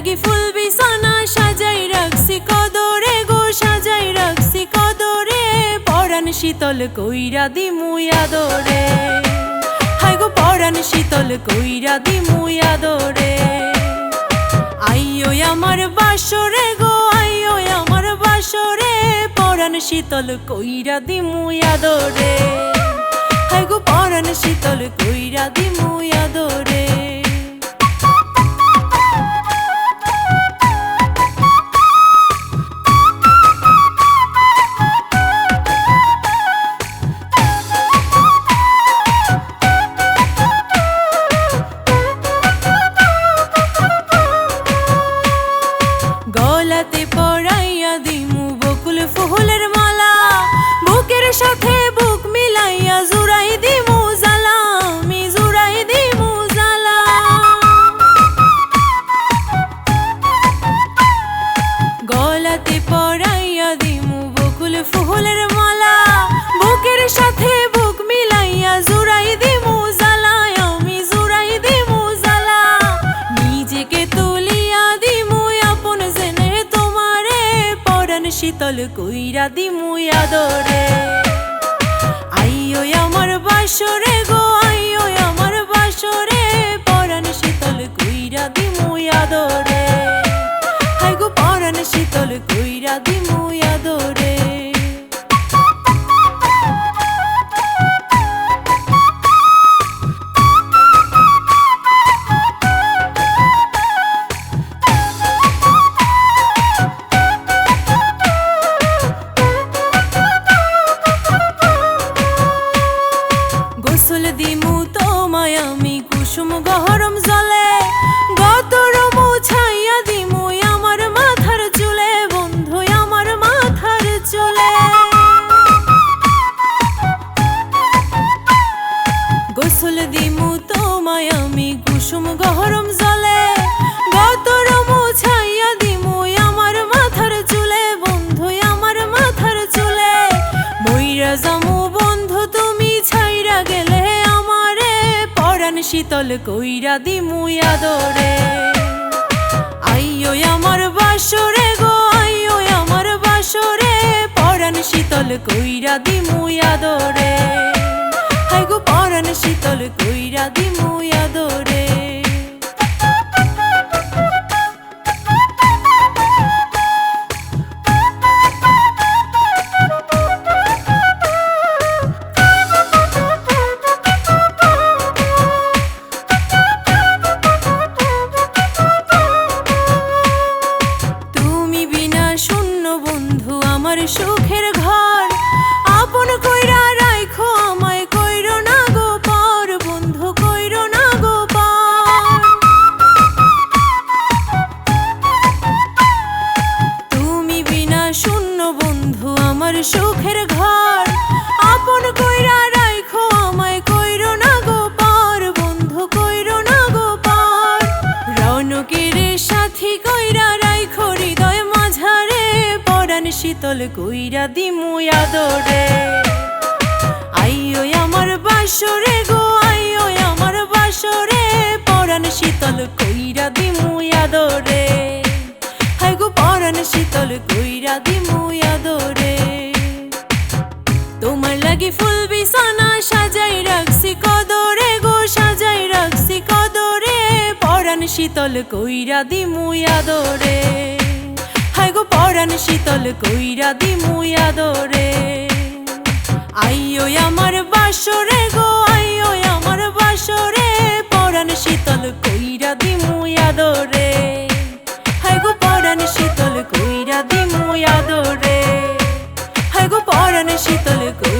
লাগি ফুল বিছানা সাজাই রাখছি কদরে গো, সাজাই রাখছি কদরে। পরাণ শীতল কইরা দি মুয়া দরে হাই গো, পরাণ শীতল কইরা দি মুয়া দরে আইও আমার বাসরে গো আইও আমার বাসরে। পরাণ শীতল কইরা দি মুয়া দরে হাই গো, পরাণ শীতল কইরা দি গলাতে পরাইয়া দিমু বকুল ফুলের মালা। বুকের সাথে বুক মিলাইয়া জুড়াই দিমু আমি দিমু নিজেকে তুলিয়া তোমারে শীতল কইরা দিমু আদরে। আইও আমার বাসরে গো lives are শীতল কইরা দিমু আদরে। আইও আমার বাসরে গো আইও আমার বাসরে। পরাণ শীতল কইরা দিমু আদরে। হাই গো, পরাণ শীতল কইরা দিমু সুখের ঘর। আপন কইরা রাইখো, আমায় কইরো না গো পর, বন্ধু কইরো না গো পর। রৌনকের সাথী কইরা রাইখো, হৃদয় মাঝারে, পরাণ শীতল কইরা দিমু আদরে। আইও আমার বাসরে গো আইও আমার বাসরে, পরাণ শীতল কইরা তোমার লাগি ফুল বিছানা সাজাই রাখছি কদরে গো, সাজাই রাখছি কদরে। পরাণ শীতল কইরা দি মুয়া দরে হায় গো, পরাণ শীতল কইরা দি মুয়া দরে আইও আমার বাসরে গো আইও আমার বাসরে। পরাণ শীতল কইরা দি মুয়া দরে হায় গো, পরাণ শীতল কইরা দি মুয়া দরে হায় গো, পরাণ শীতল কই